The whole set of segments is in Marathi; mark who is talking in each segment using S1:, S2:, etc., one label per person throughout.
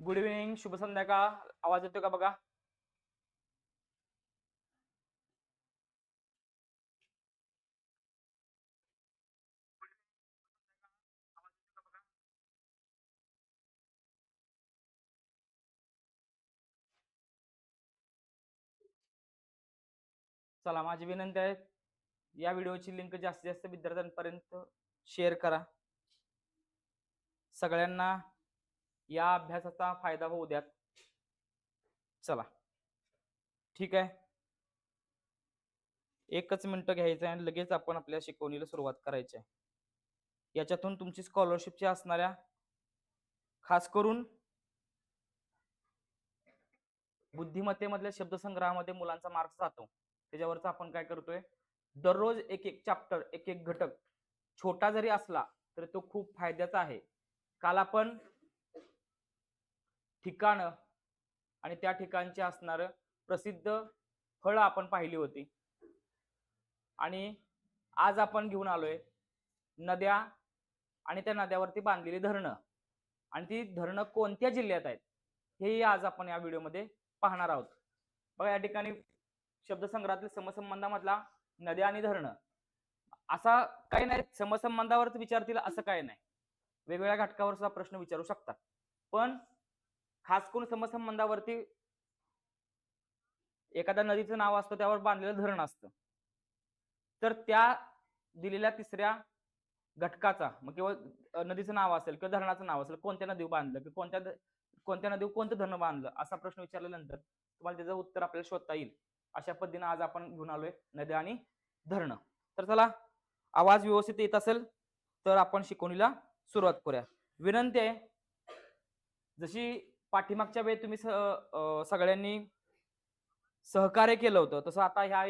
S1: गुड इव्हिनिंग शुभ संध्याकाळ. आवाज येतो का बघा? चला माझी विनंती आहे या व्हिडिओची लिंक जास्तीत जास्त विद्यार्थ्यांपर्यंत शेअर करा. सगळ्यांना या अभ्यासाचा फायदा होऊ द्यात. चला. ठीक आहे. एकच मिनिट घ्यायचं आहे आणि लगेच आपण आपल्या शिकवणीला सुरुवात करायची आहे. याच्यातून तुमची स्कॉलरशिपची असणाऱ्या खास करून बुद्धिमत्तेमधल्या शब्दसंग्रहामध्ये मुलांचा मार्क्स जातो. त्याच्यावरच आपण काय करतोय? दररोज एक एक चॅप्टर एक एक घटक छोटा जरी असला तरी तो खूप फायद्याचा आहे. काल आपण ठिकाणं आणि त्या ठिकाणचे असणार प्रसिद्ध फळं आपण पाहिली होती. आणि आज आपण घेऊन आलोय नद्या आणि त्या नद्यावरती बांधलेली धरणं. आणि ती धरणं कोणत्या जिल्ह्यात आहेत? हेही आज आपण या व्हिडिओमध्ये पाहणार आहोत. बघा या ठिकाणी शब्दसंग्रहातील समसंबंधामधला नद्या आणि धरणं. असा काही नाही समसंबंधावरच विचारतील असं काही नाही. वेगवेगळ्या घटकावर सुद्धा प्रश्न विचारू शकतात. पण खास करून समसंबंधावरती एखाद्या नदीचं नाव असतं त्यावर बांधलेलं धरण असतं. तर त्या दिलेल्या तिसऱ्या घटकाचा मग किंवा नदीचं नाव असेल किंवा धरणाचं नाव असेल कोणत्या नदीवर बांधलं किंवा कोणत्या कोणत्या नदीवर कोणतं धरण बांधलं असा प्रश्न विचारल्यानंतर तुम्हाला त्याचं उत्तर आपल्याला शोधता येईल. अशा पद्धतीने आज आपण घेऊन आलोय नद्या आणि धरणं. तर चला आवाज व्यवस्थित येत असेल तर आपण शिकवणीला सुरुवात करूया. विनंती आहे जशी पाठीमागच्या वेळी तुम्ही सगळ्यांनी सहकार्य केलं होतं. तसं आता ह्या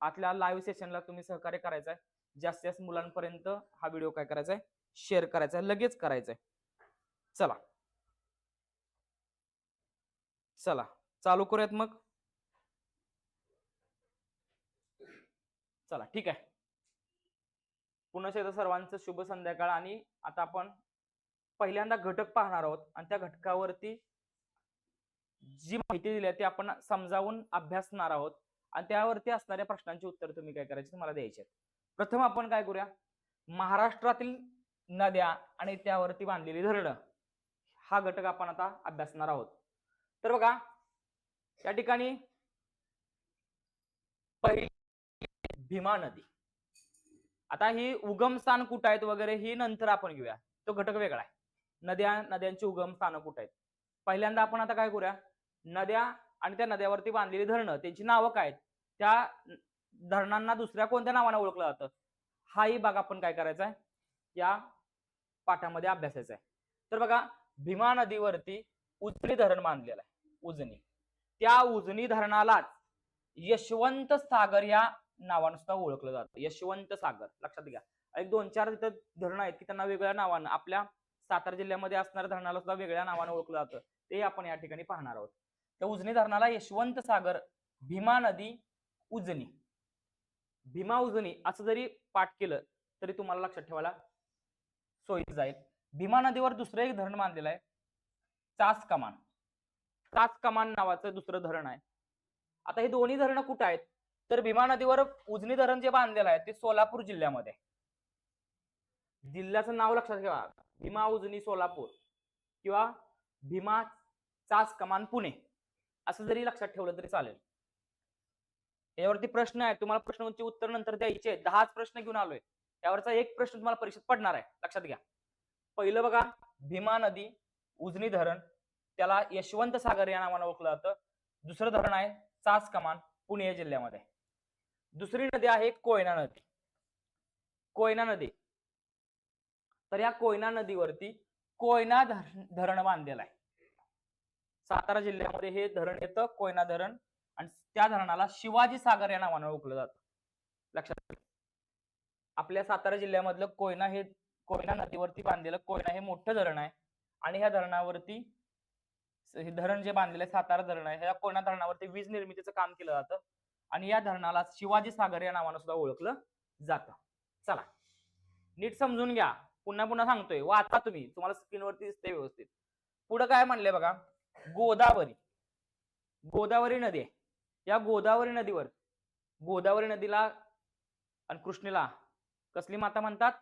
S1: आतल्या लाईव्ह सेशनला तुम्ही सहकार्य करायचं आहे जास्तीत जास्त मुलांपर्यंत हा व्हिडिओ काय करायचा आहे शेअर करायचा आहे लगेच करायचा आहे चला. चला. चालू करूयात मग. चला. ठीक आहे. पुन्हा एकदा सर्वांचं शुभ संध्याकाळ आणि आता आपण पहिल्यांदा घटक पाहणार आहोत आणि त्या घटकावरती जी माहिती दिली आहे ती आपण समजावून अभ्यासणार आहोत. आणि त्यावरती असणाऱ्या प्रश्नांची उत्तर तुम्ही काय करायची तुम्हाला द्यायची प्रथम आपण काय करूया? महाराष्ट्रातील नद्या आणि त्यावरती बांधलेली धरणं हा घटक आपण आता अभ्यासणार आहोत. तर बघा या ठिकाणी पहिली भीमा नदी. आता ही उगम स्थान कुठं आहेत वगैरे ही नंतर आपण घेऊया. तो घटक वेगळा आहे. नद्या नद्यांची उगम स्थानं कुठं आहेत? पहिल्यांदा आपण आता काय करूया? नद्या आणि त्या नद्यावरती बांधलेली धरणं त्यांची नावं काय आहेत? त्या धरणांना दुसऱ्या कोणत्या नावानं ओळखलं जातं? हाही भाग आपण काय करायचा आहे? या पाठामध्ये अभ्यासायचा आहे. तर बघा भीमा नदीवरती उजनी धरण बांधलेलं आहे. उजनी. त्या उजनी धरणालाच यशवंत सागर या नावानं सुद्धा ओळखलं जातं. यशवंत सागर. लक्षात घ्या. एक दोन चार तिथं धरणं आहेत की त्यांना वेगळ्या नावानं आपल्या सातारा जिल्ह्यामध्ये असणाऱ्या धरणाला सुद्धा वेगळ्या नावाने ओळखलं जातं. ते आपण या ठिकाणी पाहणार आहोत. त्या उजनी धरणाला यशवंत सागर भीमा नदी उजनी. भीमा उजनी असं जरी पाठ केलं तरी तुम्हाला लक्षात ठेवायला सोयी जाईल. भीमा नदीवर दुसरं एक धरण बांधलेलं आहे. चास कमान चास कमान नावाचं दुसरं धरण आहे. आता हे दोन्ही धरणं कुठं आहेत? तर भीमा नदीवर उजनी धरण जे बांधलेलं आहे ते सोलापूर जिल्ह्यामध्ये आहे. जिल्ह्याचं नाव लक्षात ठेवा. भीमा उजनी सोलापूर किंवा भीमा चास कमान पुणे असं जरी लक्षात ठेवलं तरी चालेल. यावरती प्रश्न आहे तुम्हाला प्रश्नांची उत्तर नंतर द्यायचे दहाच प्रश्न घेऊन आलोय. त्यावरचा एक प्रश्न तुम्हाला परीक्षेत पडणार आहे. लक्षात घ्या. पहिलं बघा भीमा नदी उजनी धरण त्याला यशवंत सागर या नावानं ओळखलं जातं. दुसरं धरण आहे चास कमान पुणे जिल्ह्यामध्ये. दुसरी नदी आहे कोयना नदी. कोयना नदी. तर या कोयना नदीवरती कोयना धरण बांधलेलं आहे. सातारा जिल्ह्यामध्ये हे धरण येतं कोयना धरण आणि त्या धरणाला शिवाजी सागर या नावानं ओळखलं जातं. लक्षात आपल्या सातारा जिल्ह्यामधलं कोयना हे कोयना नदीवरती बांधलेलं कोयना हे मोठं धरण आहे. आणि ह्या धरणावरती हे धरण जे बांधलेलं आहे सातारा धरण आहे ह्या कोयना धरणावरती वीज निर्मितीचं काम केलं जातं. आणि या धरणाला शिवाजी सागर या नावानं सुद्धा ओळखलं जातं. चला. नीट समजून घ्या. पुन्हा पुन्हा सांगतोय. वाचा तुम्ही. तुम्हाला स्क्रीनवरती दिसते व्यवस्थित. पुढे काय म्हणले बघा? गोदावरी. गोदावरी नदी आहे. या गोदावरी नदीवर गोदावरी नदीला आणि कृष्णेला कसली माता म्हणतात?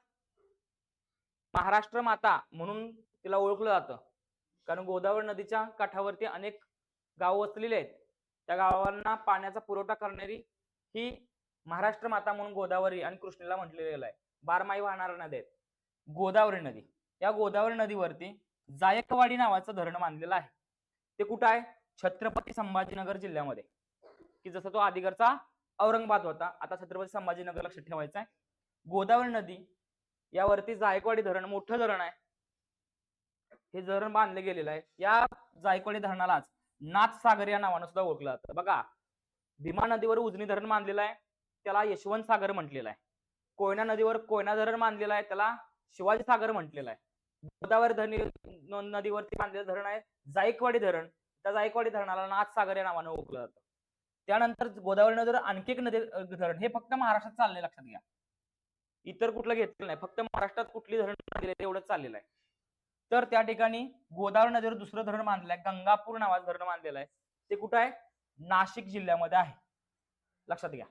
S1: महाराष्ट्र माता म्हणून तिला ओळखलं जातं. कारण गोदावरी नदीच्या काठावरती अनेक गाव वसलेली आहेत. त्या गावांना पाण्याचा पुरवठा करणारी ही महाराष्ट्र माता म्हणून गोदावरी आणि कृष्णेला म्हटलेलं आहे. बारमाही वाहणाऱ्या नद्या आहेत गोदावरी नदी. या गोदावरी नदीवरती जायकवाडी नावाचं धरण मानलेलं आहे. ते कुठं आहे? छत्रपती संभाजीनगर जिल्ह्यामध्ये. की जसं तो आदिगरचा औरंगाबाद होता आता छत्रपती संभाजीनगर लक्षात ठेवायचं आहे. गोदावरी नदी यावरती जायकवाडी धरण मोठं धरण आहे. हे धरण बांधले गेलेलं आहे. या जायकवाडी धरणालाच नाथसागर या नावानं सुद्धा ओळखलं जातं. बघा भीमा नदीवर उजनी धरण बांधलेलं आहे. त्याला यशवंत सागर म्हटलेलं आहे. कोयना नदीवर कोयना धरण बांधलेलं आहे. त्याला शिवाजी सागर म्हटलेला आहे. गोदावरी धरण नदीवरती बांधलेलं धरण आहे. जायकवाडी धरण. त्या जायकवाडी धरणाला नाथसागर या नावानं ओळखलं जातं. त्यानंतर गोदावरी नदीवर आणखी एक नदी धरण. हे फक्त महाराष्ट्रात चाललंय लक्षात घ्या. इतर कुठलं घेतलेलं नाही. फक्त महाराष्ट्रात कुठली धरण एवढंच तेवढंच चाललेलं आहे. तर त्या ठिकाणी गोदावरी नदीवर दुसरं धरण बांधलं आहे गंगापूर नावाचं धरण बांधलेलं आहे. ते कुठं आहे? नाशिक जिल्ह्यामध्ये आहे. लक्षात घ्या.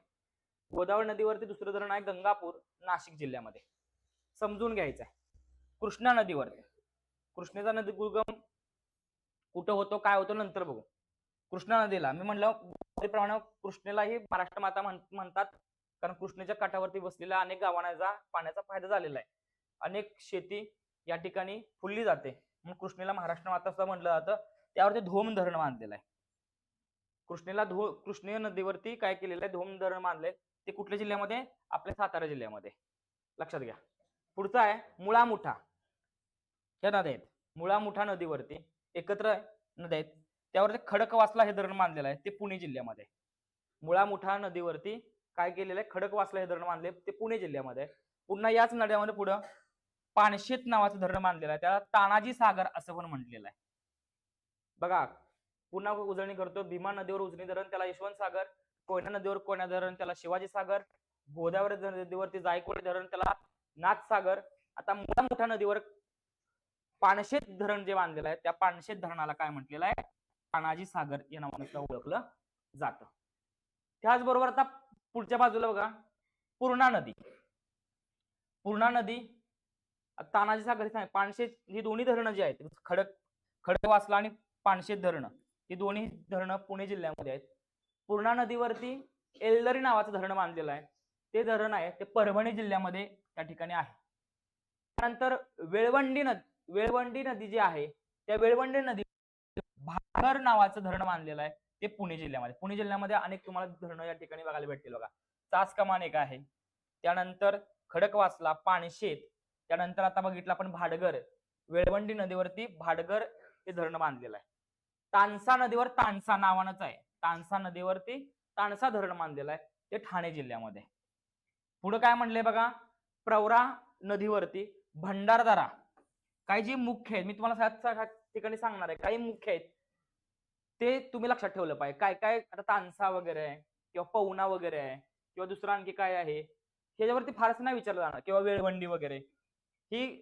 S1: गोदावरी नदीवरती दुसरं धरण आहे गंगापूर नाशिक जिल्ह्यामध्ये. समजून घ्यायचं आहे कृष्णा नदीवरती कृष्णेचा नदी उगम कुठं होतो काय होतो नंतर बघू. कृष्णा नदीला मी म्हणलं प्रमाणे कृष्णेलाही महाराष्ट्र माता म्हणतात. कारण कृष्णेच्या काठावरती बसलेल्या अनेक गावांना पाण्याचा फायदा झालेला आहे. अनेक शेती या ठिकाणी फुलली जाते. म्हणून कृष्णेला महाराष्ट्र माता असं म्हटलं जातं. त्यावरती धोम धरण बांधलेलं आहे. कृष्णेला धो कृष्णे नदीवरती काय केलेलं आहे? धोम धरण बांधले ते कुठल्या जिल्ह्यामध्ये? आपल्या सातारा जिल्ह्यामध्ये. लक्षात घ्या. पुढचा आहे मुळा मुठा ह्या नद्या आहेत. मुळा मुठा नदीवरती एकत्र नद्या आहेत. त्यावरती खडकवासला हे धरण बांधलेलं आहे ते पुणे जिल्ह्यामध्ये. मुळा मुठा नदीवरती काय केलेलं आहे? खडकवासला हे धरण बांधले ते पुणे जिल्ह्यामध्ये पुन्हा याच नद्यामध्ये पुढं पानशेत नावाचं धरण बांधलेलं आहे. त्याला तानाजी सागर असं पण म्हटलेलं आहे. बघा पुन्हा उजळणी करतो. भीमा नदीवर उजनी धरण त्याला यशवंत सागर. कोयना नदीवर कोयना धरण त्याला शिवाजी सागर. गोदावरी नदीवरती जायकवाडी धरण त्याला नाथ सागर आता मोठ्या मोठ्या नदीवर पानशेत धरण जे बांधलेलं आहे त्या पानशेत धरणाला काय म्हटलेलं आहे? पाणाजी सागर या नावाने ओळखलं जातं. त्याचबरोबर आता पुढच्या बाजूला बघा पूर्णा नदी. पूर्णा नदी तानाजी सागर हे पानशेत ही दोन्ही धरणं जी आहेत खडक खडकवासला आणि पानशेत धरणं ही दोन्ही धरणं पुणे जिल्ह्यामध्ये आहेत. पूर्णा नदीवरती एल्दरी नावाचं धरण बांधलेलं आहे. ते धरण आहे ते परभणी जिल्ह्यामध्ये त्या ठिकाणी आहे. त्यानंतर वेळवंडी नदी वेळवंडी नदी जी आहे त्या वेळवंडी नदी भागर नावाचं धरण बांधलेलं आहे ते पुणे जिल्ह्यामध्ये. पुणे जिल्ह्यामध्ये अनेक तुम्हाला धरणं या ठिकाणी बघायला भेटतील बघा. चास कमान एक आहे. त्यानंतर खडकवासला पाणशेत त्यानंतर आता बघितलं आपण भाडगर. वेळवंडी नदीवरती भाडगर हे धरण बांधलेलं आहे. तानसा नदीवर तानसा नावानंच आहे. तानसा नदीवरती तानसा धरण बांधलेलं आहे. ते ठाणे जिल्ह्यामध्ये. पुढं काय म्हणले बघा? प्रवरा नदीवरती भंडारदारा काही जे मुख्य आहेत मी तुम्हाला ठिकाणी सांगणार आहे. काही मुख्य आहेत ते तुम्ही लक्षात ठेवलं पाहिजे. काय काय आता तानसा वगैरे आहे किंवा पवना वगैरे आहे किंवा दुसरं आणखी काय आहे ह्याच्यावरती फारसं नाही विचारलं जाणार. किंवा वेळवंडी वगैरे ही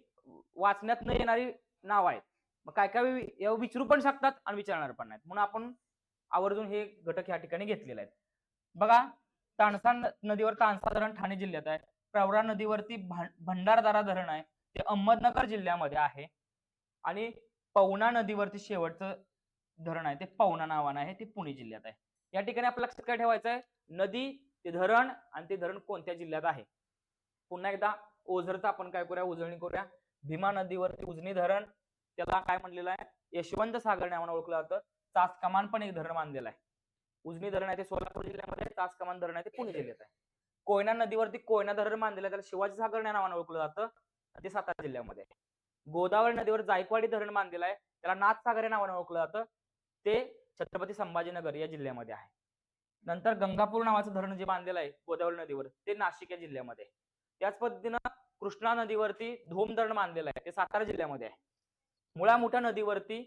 S1: वाचण्यात न येणारी नाव आहेत. मग काय काय विचारू पण शकतात आणि विचारणार पण नाहीत. म्हणून आपण आवर्जून हे घटक ह्या ठिकाणी घेतलेले आहेत. बघा तानसा नदीवर तानसा धरण ठाणे जिल्ह्यात आहे. प्रवरा नदीवरती भां- भंडारदारा धरण आहे. ते अहमदनगर जिल्ह्यामध्ये आहे. आणि पवना नदीवरती शेवटचं धरण आहे. ते पवना नावानं आहे. ते पुणे जिल्ह्यात आहे. या ठिकाणी आपल्या लक्षात काय ठेवायचं आहे? नदी ते धरण आणि ते धरण कोणत्या जिल्ह्यात आहे? पुन्हा एकदा ओझरचा आपण काय करूया? उजळणी करूया. भीमा नदीवरती उजनी धरण. त्याला काय म्हणलेलं आहे? यशवंत सागर नावानं ओळखलं जातं. तास कमान पण एक धरण बांधलेलं आहे. उजनी धरण आहे ते सोलापूर जिल्ह्यामध्ये. तास कमान धरण आहे ते पुणे जिल्ह्यात आहे. कोयना नदीवरती कोयना धरण बांधलेलं त्याला शिवाजी सागर या नावानं ओळखलं जातं. ते सातारा जिल्ह्यामध्ये. आहे गोदावरी नदीवर जायकवाडी धरण बांधलेलं आहे त्याला नाथसागर या नावानं ओळखलं जातं. ते छत्रपती संभाजीनगर या जिल्ह्यामध्ये आहे. नंतर गंगापूर नावाचं धरण जे बांधलेलं आहे गोदावरी नदीवर ते नाशिक या जिल्ह्यामध्ये आहे. त्याच पद्धतीनं कृष्णा नदीवरती धोम धरण बांधलेलं आहे ते सातारा जिल्ह्यामध्ये आहे. मुळा मोठ्या नदीवरती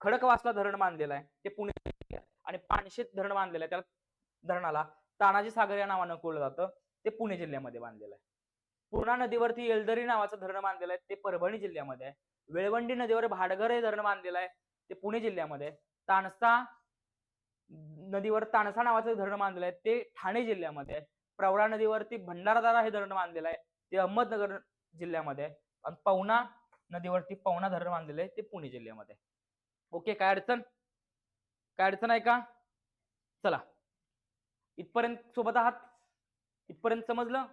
S1: खडकवासला धरण बांधलेलं आहे ते पुणे आणि पानशेत धरण बांधलेलं आहे त्या धरणाला. तानाजी सागर या नावानं ओळखलं जातं. ते पुणे जिल्ह्यामध्ये बांधलेलं आहे. पूर्णा नदीवरती एलदरी नावाचं धरण बांधलेलं आहे. ते परभणी जिल्ह्यामध्ये आहे. वेळवंडी नदीवर भाडघर हे धरण बांधलेलं आहे. ते पुणे जिल्ह्यामध्ये आहे. तानसा नदीवर तानसा नावाचं धरण बांधलेलं आहे. ते ठाणे जिल्ह्यामध्ये आहे. प्रवरा नदीवरती भंडारदारा हे धरण बांधलेलं आहे. ते अहमदनगर जिल्ह्यामध्ये आहे. आणि पवना नदीवरती पवना धरण बांधलेलं आहे. ते पुणे जिल्ह्यामध्ये ओके काय अडचण? काय अडचण आहे का? चला. इथपर्यंत सोबत आहात? इथपर्यंत समजलं?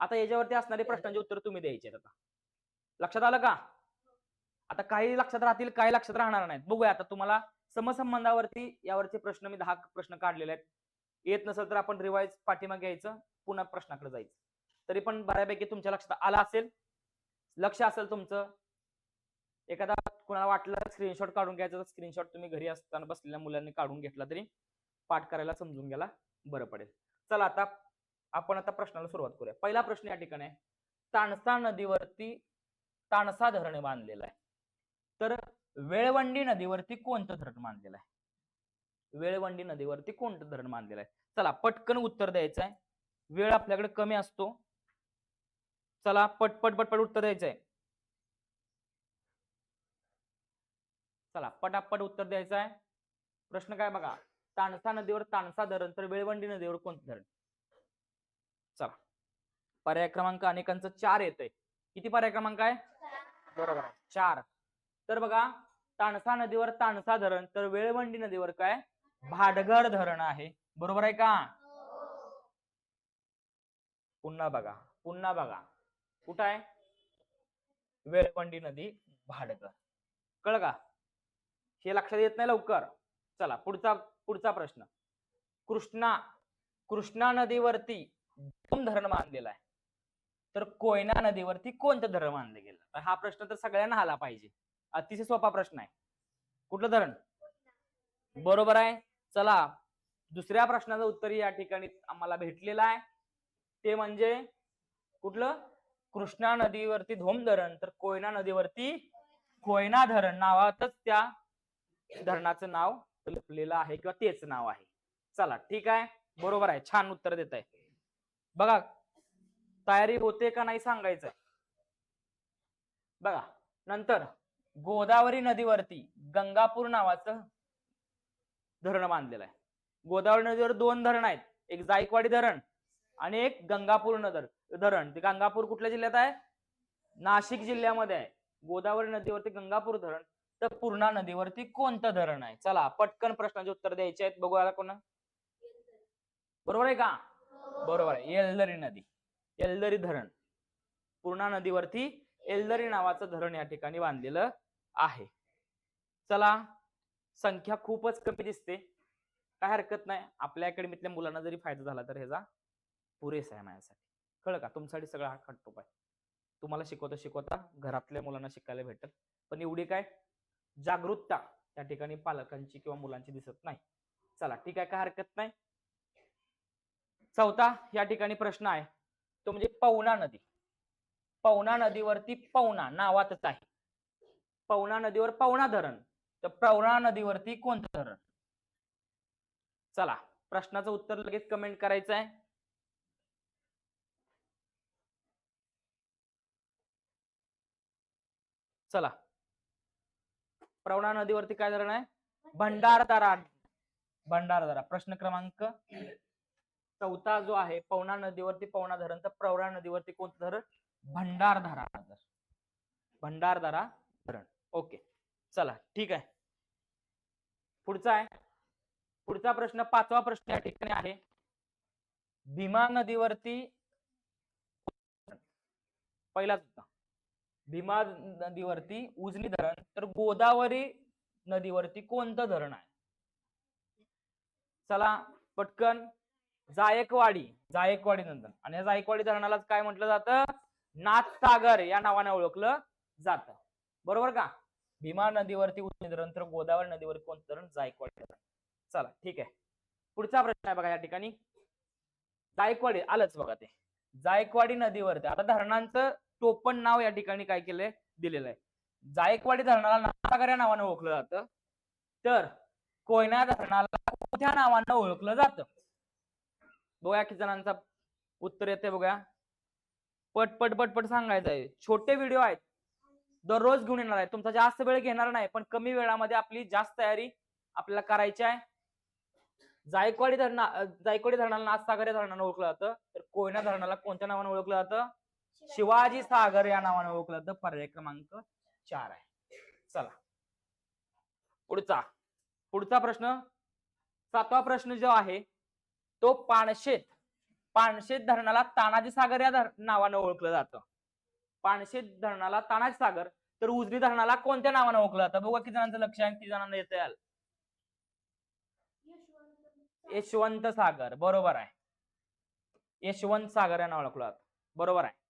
S1: आता याच्यावरती असणारे प्रश्नांची उत्तर तुम्ही द्यायचे आता. लक्षात आलं का? आता काही लक्षात राहतील काही लक्षात राहणार नाहीत. बघूया आता तुम्हाला समसंबंधावरती यावरचे प्रश्न मी दहा प्रश्न काढलेले आहेत. येत नसेल तर आपण रिवाइज पाठीमागे घ्यायचं पुन्हा प्रश्नाकडे जायचं. तरी पण बऱ्यापैकी तुमच्या लक्षात आलं असेल? लक्ष असेल तुमचं? एखादा कुणाला वाटलं स्क्रीनशॉट काढून घ्यायचा तर स्क्रीनशॉट तुम्ही घरी असताना बसलेल्या मुलांनी काढून घेतला तरी पाठ करायला समजून घ्यायला बरं पडेल. चला आता आपण आता प्रश्नाला सुरुवात करूया. पहिला प्रश्न या ठिकाणी आहे. तानसा नदीवरती तानसा धरण बांधलेलं आहे. तर वेळवंडी नदीवरती कोणतं धरण बांधलेलं आहे? वेळवंडी नदीवरती कोणतं धरण बांधलेलं आहे? चला पटकन उत्तर द्यायचं आहे. वेळ आपल्याकडे कमी असतो. चला पटपट पटपट उत्तर द्यायचं आहे. चला पटापट उत्तर द्यायचं आहे. प्रश्न काय बघा. तानसा नदीवर तानसा धरण तर वेळवंडी नदीवर कोणतं धरण? चला. पर्याय क्रमांक अनेकांचं चार येतंय. किती पर्याय क्रमांक आहे? बरोबर आहे. चार. तर बघा तानसा नदीवर तानसा धरण तर वेळवंडी नदीवर काय? भाटघर धरण आहे. बरोबर आहे का? पुन्हा बघा पुन्हा बघा. कुठं आहे? वेळवंडी नदी भाटघर कळ का? हे लक्षात येत नाही लवकर. चला पुढचा पुढचा प्रश्न. कृष्णा कृष्णा नदीवरती दोन धरण बांधलेलं आहे? तर कोयना नदीवरती कोणतं धरण बांधलं गेलं? तर हा प्रश्न तर सगळ्यांना आला पाहिजे. अतिशय सोपा प्रश्न आहे. कुठलं धरण? बरोबर आहे. चला दुसऱ्या प्रश्नाचं उत्तर या ठिकाणी आम्हाला भेटलेलं आहे. ते म्हणजे कुठलं? कृष्णा नदीवरती धोम धरण तर कोयना नदीवरती कोयना धरण नावातच त्या धरणाचं नाव लपलेलं आहे किंवा तेच नाव आहे. चला ठीक आहे? बरोबर आहे. छान उत्तर देत आहे बघा तयारी होते का नाही सांगायचं बघा नंतर गोदावरी नदीवरती गंगापूर नावाचं धरण बांधलेलं आहे. गोदावरी नदीवर दोन धरण आहेत. एक जायकवाडी धरण आणि एक गंगापूर नगर धरण. ते गंगापूर कुठल्या जिल्ह्यात आहे? नाशिक जिल्ह्यामध्ये आहे. गोदावरी नदीवरती गंगापूर धरण तर पूर्णा नदीवरती कोणतं धरण आहे? चला पटकन प्रश्नाचे उत्तर द्यायचे आहेत. बघूया कोणा? बरोबर आहे का? बरोबर आहे. येलदरी नदी. येलदरी धरण. पूर्णा नदीवरती एल्दरी नावाचं धरण या ठिकाणी बांधलेलं आहे. चला संख्या खूपच कमी दिसते. काय हरकत नाही. आपल्या अकॅडमीतल्या मुलांना जरी फायदा झाला तर ह्याचा पुरेसा आहे माझ्यासाठी. कळलं का? तुमच्यासाठी सगळा हा खटटोप आहे. तुम्हाला शिकवता शिकवता घरातल्या मुलांना शिकायला भेटल. पण एवढी काय? जागरूकता त्या ठिकाणी पालकांची किंवा मुलांची दिसत नाही. चला ठीक आहे काय हरकत नाही. चौथा या ठिकाणी प्रश्न आहे. तो म्हणजे पवना नदी. पवना नदीवरती पवना नावातच आहे. पवना नदीवर पवना धरण. तर पवना नदीवरती कोणतं धरण? चला प्रश्नाचं उत्तर लगेच कमेंट करायचं आहे. चला प्रवणा नदीवरती काय धरण आहे? भंडारदारा. भंडारदारा प्रश्न क्रमांक चौथा जो आहे पवना नदीवरती पवना धरण तर प्रवरा नदीवरती कोणतं धरण? भंडारधारा धरण भंडारदारा धरण. ओके. चला ठीक आहे. पुढचा आहे. पुढचा प्रश्न पाचवा प्रश्न या ठिकाणी आहे. भीमा नदीवरती पहिलाच होता. भीमा नदीवरती उजनी धरण तर गोदावरी नदीवरती कोणतं धरण आहे? चला पटकन जायकवाडी जायकवाडी नंतर आणि या जायकवाडी धरणालाच काय म्हटलं जातं? नाथसागर या नावाने ओळखलं जातं. बरोबर का? भीमा नदीवरती उजनी धरण तर गोदावरी नदीवरती कोणतं धरण? जायकवाडी धरण. चला ठीक आहे. पुढचा प्रश्न आहे बघा या ठिकाणी. जायकवाडी आलंच बघा ते. जायकवाडी नदीवरती आता धरणांचं टोपण नाव या ठिकाणी काय केलंय? दिलेलं आहे जायकवाडी धरणाला नासागर या नावाने ओळखलं जातं. तर कोयना धरणाला कोणत्या नावानं ओळखलं जातं? बघा किती जणांचा उत्तर येते बघा पट पट पट पट सांगायचं आहे. छोटे व्हिडिओ आहेत. दररोज घेऊन येणार आहे. तुमचा जास्त वेळ घेणार नाही पण कमी वेळामध्ये आपली जास्त तयारी आपल्याला करायची आहे. जायकवाडी धरणा जायकवाडी धरणाला नाथसागर या धरणानं ओळखलं जातं. तर कोयना धरणाला कोणत्या नावाने ओळखलं जातं? शिवाजी सागर या नावाने ओळखलं जातं पर्याय क्रमांक चार आहे. चला. पुढचा. पुढचा प्रश्न. सातवा प्रश्न जो आहे तो पाणशेत पाणशेत धरणाला तानाजी सागर या नावाने नावानं ओळखलं जातं. पाणशेत धरणाला तानाजी सागर तर उजनी धरणाला कोणत्या नावानं ओळखलं जातं? बघा किती जणांचं लक्ष आहे किती जणांना येत याल. यशवंत सागर. बरोबर आहे. यशवंत सागर या ओळखलं जातं. बरोबर आहे.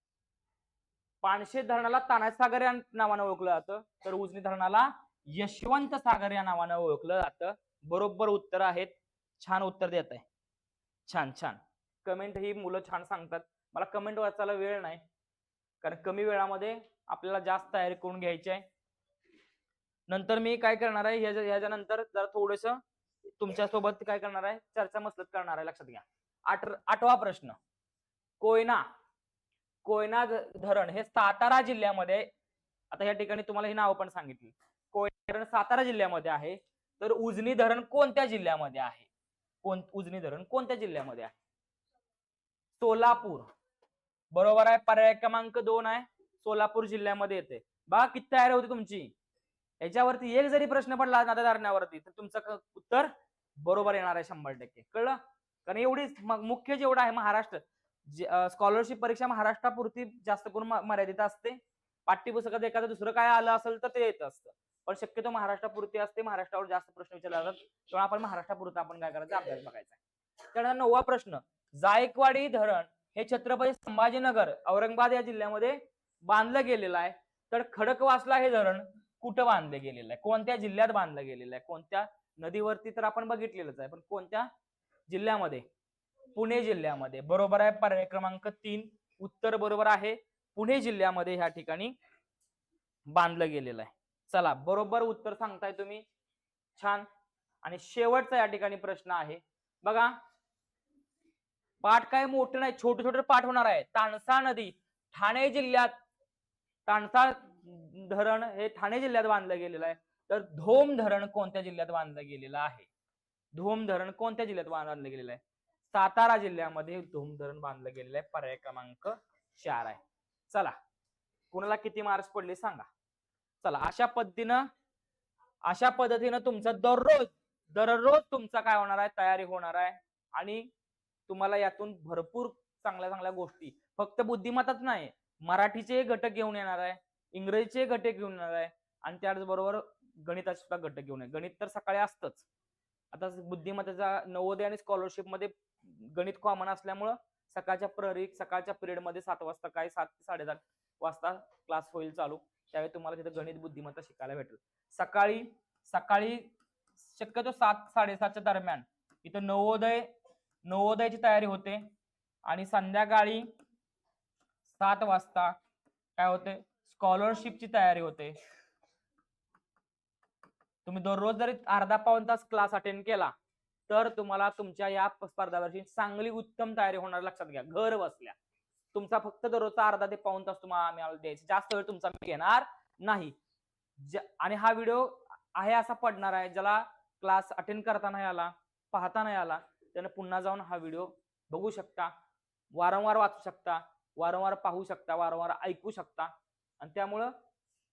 S1: पाणशेत धरणाला तानाजी सागर या नावानं ओळखलं जातं. तर उजनी धरणाला यशवंत सागर या नावानं ओळखलं जातं. बरोबर उत्तर आहेत. छान उत्तर देत आहे. छान छान. कमेंट ही मुलं छान सांगतात. मला कमेंट वाचायला वेळ नाही. कारण कमी वेळामध्ये आपल्याला जास्त तयारी करून घ्यायची आहे. नंतर मी काय करणार आहे? ह्याच्या ह्याच्यानंतर जरा थोडस तुमच्यासोबत काय करणार आहे? चर्चा मसलत करणार आहे. लक्षात घ्या. आठ आठवा प्रश्न. कोयना कोयना धरण हे सातारा जिल्ह्यामध्ये आता या ठिकाणी तुम्हाला ही नावं पण सांगितली. कोयना धरण सातारा जिल्ह्यामध्ये आहे. तर उजनी धरण कोणत्या जिल्ह्यामध्ये आहे? कोण उजनी धरण कोणत्या जिल्ह्यामध्ये आहे? सोलापूर. बरोबर आहे पर्याय क्रमांक दोन आहे. सोलापूर जिल्ह्यामध्ये येते. बा किती तयारी होती तुमची? याच्यावरती एक जरी प्रश्न पडला नात्या धरण्यावरती तर तुमचं उत्तर बरोबर येणार आहे शंभर टक्के. कळलं? कारण एवढीच मुख्य जेवढं आहे महाराष्ट्र स्कॉलरशिप परीक्षा महाराष्ट्रापुरती जास्त करून मर्यादित असते. पाठ्यपुस्तकात एखादं दुसरं काय आलं असेल तर ते येत असतं. पण शक्यतो महाराष्ट्रापुरती असते महाराष्ट्रावर जास्त प्रश्न विचारले जातात तेव्हा आपण महाराष्ट्रापुरता आपण काय करायचं? अभ्यास बघायचा त्यानंतर नववा प्रश्न जायकवाडी धरण हे छत्रपती संभाजीनगर औरंगाबाद या जिल्ह्यामध्ये बांधलं गेलेलं आहे. तर खडकवासला हे धरण कुठं बांधलं गेलेलं आहे? कोणत्या जिल्ह्यात बांधलं गेलेलं आहे? कोणत्या नदीवरती तर आपण बघितलेलंच आहे. पण कोणत्या जिल्ह्यामध्ये? पुणे जिल्ह्यामध्ये. बरोबर आहे पर्याय क्रमांक तीन. उत्तर बरोबर आहे पुणे जिल्ह्यामध्ये ह्या ठिकाणी बांधलं गेलेलं आहे. चला बरोबर उत्तर सांगताय तुम्ही. छान. आणि शेवटचा या ठिकाणी प्रश्न आहे. बघा. पाठ काय मोठं नाही छोटे छोटे पाठ होणार आहे. तानसा नदी ठाणे जिल्ह्यात तानसा धरण हे ठाणे जिल्ह्यात बांधलं गेलेलं आहे. तर धोम धरण कोणत्या जिल्ह्यात बांधलं गेलेलं आहे? धोम धरण कोणत्या जिल्ह्यात बांधलं गेलेलं आहे? सातारा जिल्ह्यामध्ये धोम धरण बांधलं गेलेलं आहे. पर्याय क्रमांक चार आहे. चला कुणाला किती मार्क्स पडले सांगा. चला अशा पद्धतीनं अशा पद्धतीनं तुमचा दररोज दररोज तुमचा काय होणार आहे? तयारी होणार आहे. आणि तुम्हाला यातून भरपूर चांगल्या चांगल्या गोष्टी. फक्त बुद्धिमत्ताच नाही मराठीचे घटक घेऊन येणार आहे इंग्रजीचे घटक घेऊन येणार आहे आणि त्याचबरोबर गणिताचे सुद्धा घटक घेऊन आहे. गणित तर सकाळी असतंच. आता बुद्धिमत्तेचा नवोदय आणि स्कॉलरशिपमध्ये गणित कॉमन असल्यामुळं सकाळच्या प्रहरी सकाळच्या पिरियडमध्ये सात वाजता काय? सात ते साडेसात वाजता क्लास होईल चालू. त्यावेळी तुम्हाला तिथे गणित बुद्धिमत्ता शिकायला भेटेल. सकाळी सकाळी शक्यतो सात साडेसातच्या दरम्यान इथं नवोदय नवोदयाची तयारी होते. आणि संध्याकाळी सात वाजता काय होते? स्कॉलरशिपची तयारी होते. तुम्ही दररोज जरी अर्धा पाऊन तास क्लास अटेंड केला तर तुम्हाला तुमच्या या स्पर्धावरची चांगली उत्तम तयारी होणार लक्षात घ्या. घर बसल्या. तुमचा फक्त दररोजचा अर्धा ते पाऊन तास तुम्हाला आम्ही द्यायचा. जास्त वेळ तुमचा मी घेणार नाही. आणि हा व्हिडिओ आहे असा पडणार आहे ज्याला क्लास अटेंड करता नाही आला पाहता नाही आला त्यानं पुन्हा जाऊन हा व्हिडिओ बघू शकता. वारंवार वाचू शकता वारंवार पाहू शकता वारंवार ऐकू शकता. आणि त्यामुळं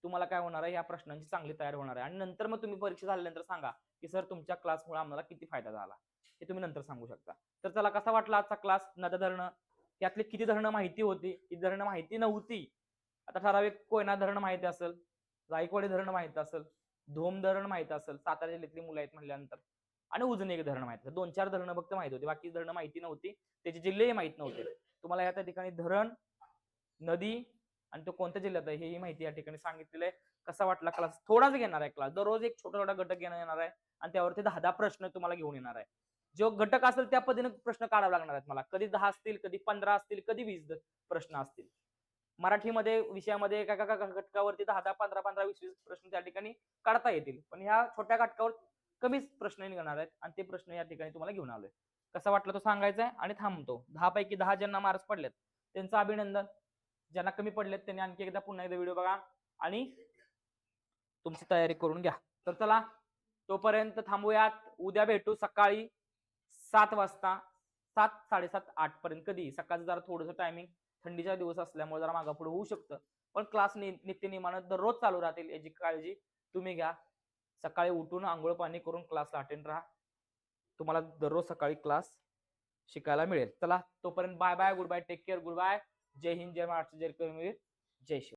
S1: तुम्हाला काय होणार आहे? या प्रश्नांची चांगली तयार होणार आहे. आणि नंतर मग तुम्ही परीक्षा झाल्यानंतर सांगा की सर तुमच्या क्लासमुळे आम्हाला किती फायदा झाला? हे तुम्ही नंतर सांगू शकता. तर चला कसा वाटला आजचा क्लास? नद्या धरणं. यातले किती धरणं माहिती होती? किती धरणं माहिती नव्हती. आता ठराविक कोयना धरण माहिती असेल जायकवाडी धरण माहिती असेल धोम धरण माहिती असेल सातारा जिल्ह्यातली मुलं आहेत म्हटल्यानंतर आणि उजने एक धरण माहिती दोन चार धरणं फक्त माहिती होती. बाकी धरणं माहिती नव्हती. त्याचे जिल्हेही माहीत नव्हते. तुम्हाला या त्या ठिकाणी धरण नदी आणि तो कोणत्या जिल्ह्यात आहे हेही माहिती या ठिकाणी सांगितलेलं आहे. कसा वाटला क्लास थोडाच घेणार आहे क्लास दररोज एक छोटा छोटा घटक घेणं येणार आहे आणि त्यावरती दहा दहा प्रश्न तुम्हाला घेऊन येणार आहे. जो घटक असेल त्या पद्धतीने प्रश्न काढावे लागणार आहेत मला. कधी दहा असतील कधी पंधरा असतील कधी वीस प्रश्न असतील. मराठीमध्ये विषयामध्ये एका एका घटकावरती दहा दहा पंधरा पंधरा वीस वीस प्रश्न त्या ठिकाणी काढता येतील. पण ह्या छोट्या घटकावर कमीच प्रश्न निघणार आहेत आणि ते प्रश्न या ठिकाणी तुम्हाला घेऊन आलोय. कसा वाटलं तो सांगायचा आहे? आणि थांबतो. दहा पैकी दहा ज्यांना मार्क्स पडलेत त्यांचं अभिनंदन. ज्यांना कमी पडलेत त्यांनी आणखी एकदा पुन्हा एकदा व्हिडिओ बघा आणि तुमची तयारी करून घ्या. तर चला तोपर्यंत थांबूयात. उद्या भेटू सकाळी सात वाजता सात साडेसात आठ पर्यंत कधी? सकाळचं जरा थोडंसं टायमिंग थंडीचा दिवस असल्यामुळे जरा मागा पुढे होऊ शकतं. पण क्लास नित्यनियमानं दररोज चालू राहतील याची काळजी तुम्ही घ्या. सकाळी उठून आंघोळ पाणी करून क्लासला अटेंड राहा. तुम्हाला दररोज सकाळी क्लास शिकायला मिळेल. चला तोपर्यंत bye bye goodbye take care goodbye জয় হিন্দ জয় মার্চ জয় কর্মীর জয়